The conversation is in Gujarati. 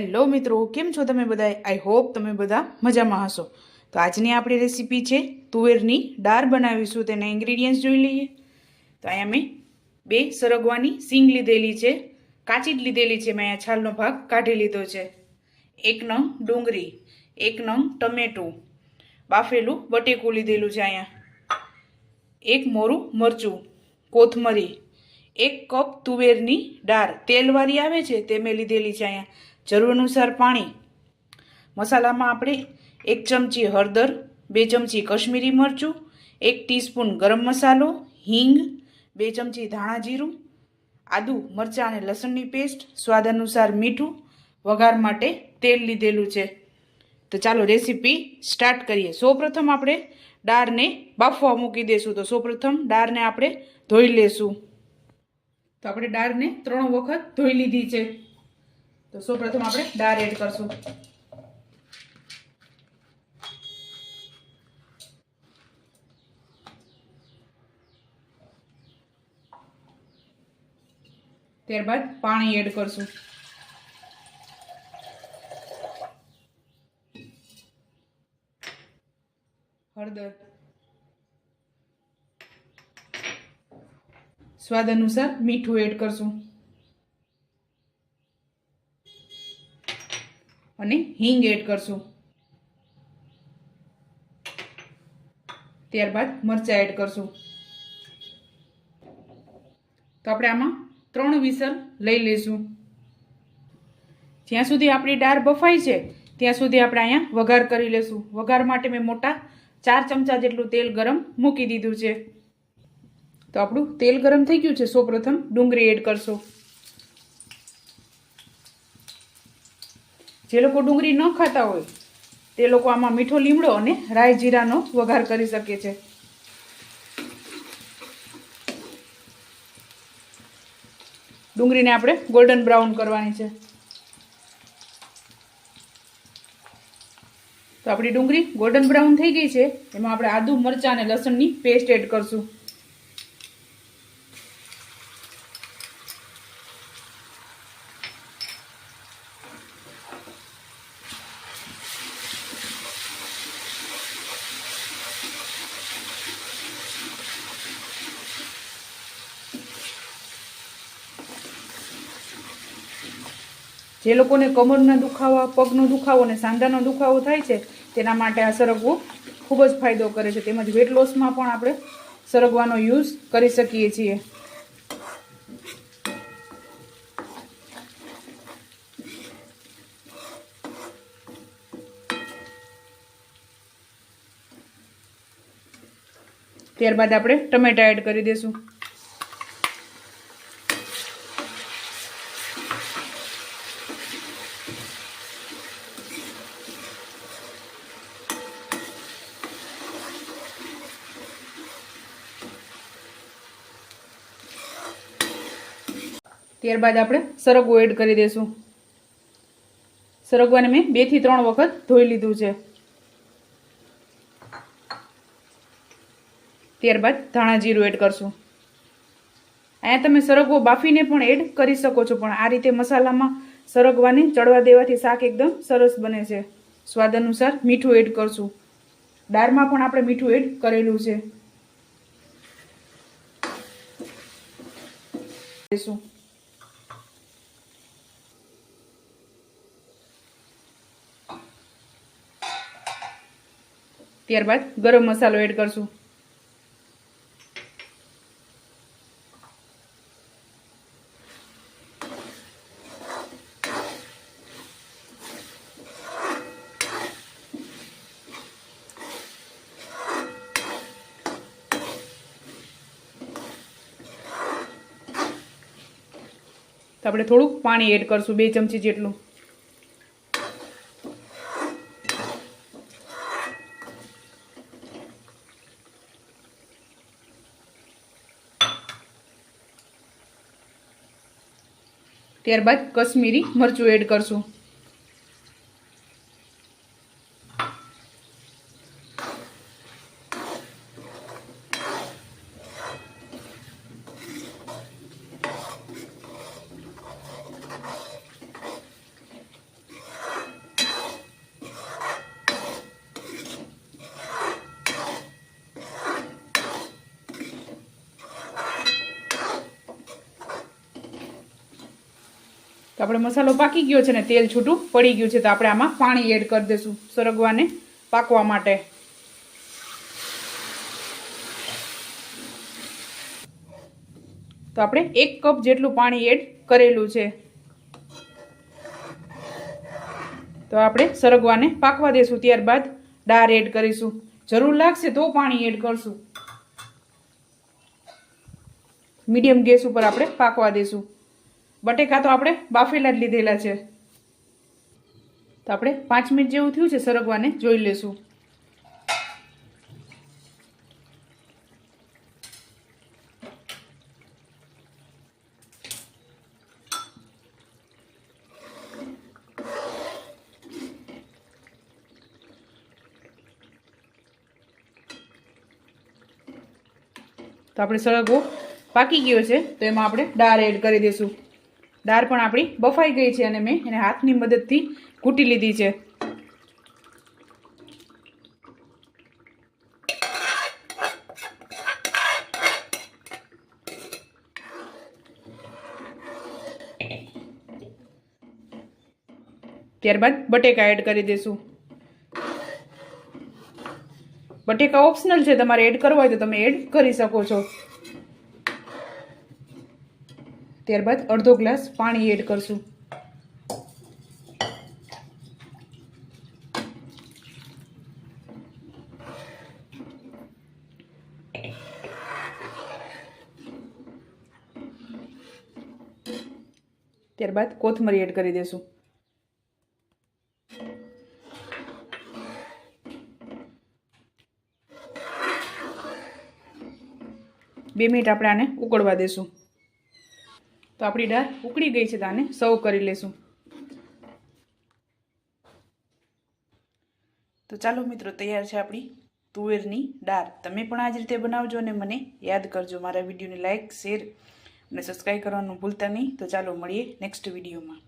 હેલો મિત્રો, કેમ છો તમે બધા આઈ હોપ તમે બધા મજામાં હશો. તો આજની આપણી રેસીપી છે તુવેરની દાળ બનાવીશું, તેના ઇન્ગ્રીડિયન્ટ્સ જોઈ લઈએ. તો અહીંયા મેં બે સરગવાની સિંગ લીધેલી છે, કાચી જ લીધેલી છે, મેં અહીંયા છાલનો ભાગ કાઢી લીધો છે. એક નંગ ડુંગળી, એક નંગ ટમેટું, બાફેલું બટેકું લીધેલું છે અહીંયા. એક મોરું મરચું, કોથમરી, એક કપ તુવેરની દાળ. તેલવાળી આવે છે, તે મેં લીધેલી છે અહીંયા. જરૂર અનુસાર પાણી. મસાલામાં આપણે એક ચમચી હળદર, બે ચમચી કશ્મીરી મરચું, એક ટીસ્પૂન ગરમ મસાલો, હિંગ, બે ચમચી ધાણા જીરું, આદુ, મરચાં અને લસણની પેસ્ટ સ્વાદ અનુસાર મીઠું, વઘાર માટે તેલ લીધેલું છે. તો ચાલો રેસીપી સ્ટાર્ટ કરીએ. સૌપ્રથમ આપણે દાળને બાફવા મૂકી દઈશું તો સૌપ્રથમ દાળને આપણે ધોઈ લેશું. તો આપણે દાળને ત્રણ વખત ધોઈ લીધી છે. તો સૌપ્રથમ આપણે દાળ એડ કરશું. ત્યારબાદ પાણી એડ કરશું. હળદર. સ્વાદ અનુસાર મીઠું એડ કરશું. અને હિંગ એડ કરશું. ત્યારબાદ મરચાં એડ કરશું. તો આપણે આમાં ત્રણ વિસલ લઈ લઈશું. જ્યાં સુધી આપણી દાળ બફાઈ છે, ત્યાં સુધી આપણે અહીંયા વઘાર કરી લેશું વઘાર માટે મેં મોટા ચાર ચમચા જેટલું તેલ ગરમ મૂકી દીધું છે. તો આપણું તેલ ગરમ થઈ ગયું છે. સૌપ્રથમ ડુંગળી એડ કરશું. જે લોકો ડુંગળી ન ખાતા હોય, તે લોકો આમાં મીઠો લીમડો અને રાઈ જીરાનો વઘાર કરી શકે છે. ડુંગળીને આપણે ગોલ્ડન બ્રાઉન કરવાની છે. તો આપણી ડુંગળી ગોલ્ડન બ્રાઉન થઈ ગઈ છે, એમાં આપણે આદુ, મરચાં અને લસણની પેસ્ટ એડ કરશું. જે લોકોને કમરના દુખાવા, પગનો દુખાવો અને સાંધાનો દુખાવો થાય છે, તેના માટે આ સરગવો ખૂબ જ ફાયદો કરે છે. તેમજ વેટ લોસમાં પણ આપણે સરગવાનો યુઝ કરી શકીએ છીએ. ત્યારબાદ આપણે ટમેટા એડ કરી દઈશું ત્યારબાદ આપણે સરગવો એડ કરી દઈશું સરગવાને મેં બેથી ત્રણ વખત ધોઈ લીધું છે. ત્યારબાદ ધાણા જીરું એડ કરશું. અહીંયા તમે સરગવો બાફીને પણ એડ કરી શકો છો, પણ આ રીતે મસાલામાં સરગવાને ચડવા દેવાથી શાક એકદમ સરસ બને છે. સ્વાદ અનુસાર મીઠું એડ કરશું. દાળમાં પણ આપણે મીઠું એડ કરેલું છે. ત્યારબાદ ગરમ મસાલો એડ કરશું. આપણે થોડુંક પાણી એડ કરશું બે ચમચી જેટલું. ત્યારબાદ કશ્મીરી મરચું એડ કરશું. તો આપણે મસાલો પાકી ગયો છે ને તેલ છૂટું પડી ગયું છે તો આપણે આમાં પાણી એડ કરી દઈશું સરગવાને પાકવા માટે. તો આપણે એક કપ જેટલું પાણી એડ કરેલું છે. તો આપણે સરગવાને પાકવા દઈશું, ત્યારબાદ દાળ એડ કરીશું. જરૂર લાગશે તો પાણી એડ કરશું. મીડિયમ ગેસ ઉપર આપણે પાકવા દેશું બટેકા તો આપણે બાફેલા જ લીધેલા છે. તો આપણે પાંચ મિનિટ જેવું થયું છે સરગવાને, જોઈ લેશું. તો આપણે સરગવો પાકી ગયો છે, તો એમાં આપણે દાળ એડ કરી દઈશું દાળ પણ આપણી બફાઈ ગઈ છે અને મેં એને હાથની મદદથી કૂટી લીધી છે. ત્યારબાદ બટેકા એડ કરી દઈશું બટેકા ઓપ્શનલ છે, તમારે એડ કરવા હોય તો તમે એડ કરી શકો છો. ત્યારબાદ અડધો ગ્લાસ પાણી એડ કરશું. ત્યારબાદ કોથમરી એડ કરી દેશું. બે મિનિટ આપણે આને ઉકળવા દેશું. તો આપણી દાળ ઉકળી ગઈ છે દાને સર્વ કરી લેશું. તો ચાલો મિત્રો, તૈયાર છે આપણી તુવેરની દાળ તમે પણ આ જ રીતે બનાવજો અને મને યાદ કરજો. મારા વિડીયોને લાઇક શેર અને સબસ્ક્રાઈબ કરવાનું ભૂલતા નહીં. તો ચાલો મળીએ નેક્સ્ટ વિડીયોમાં.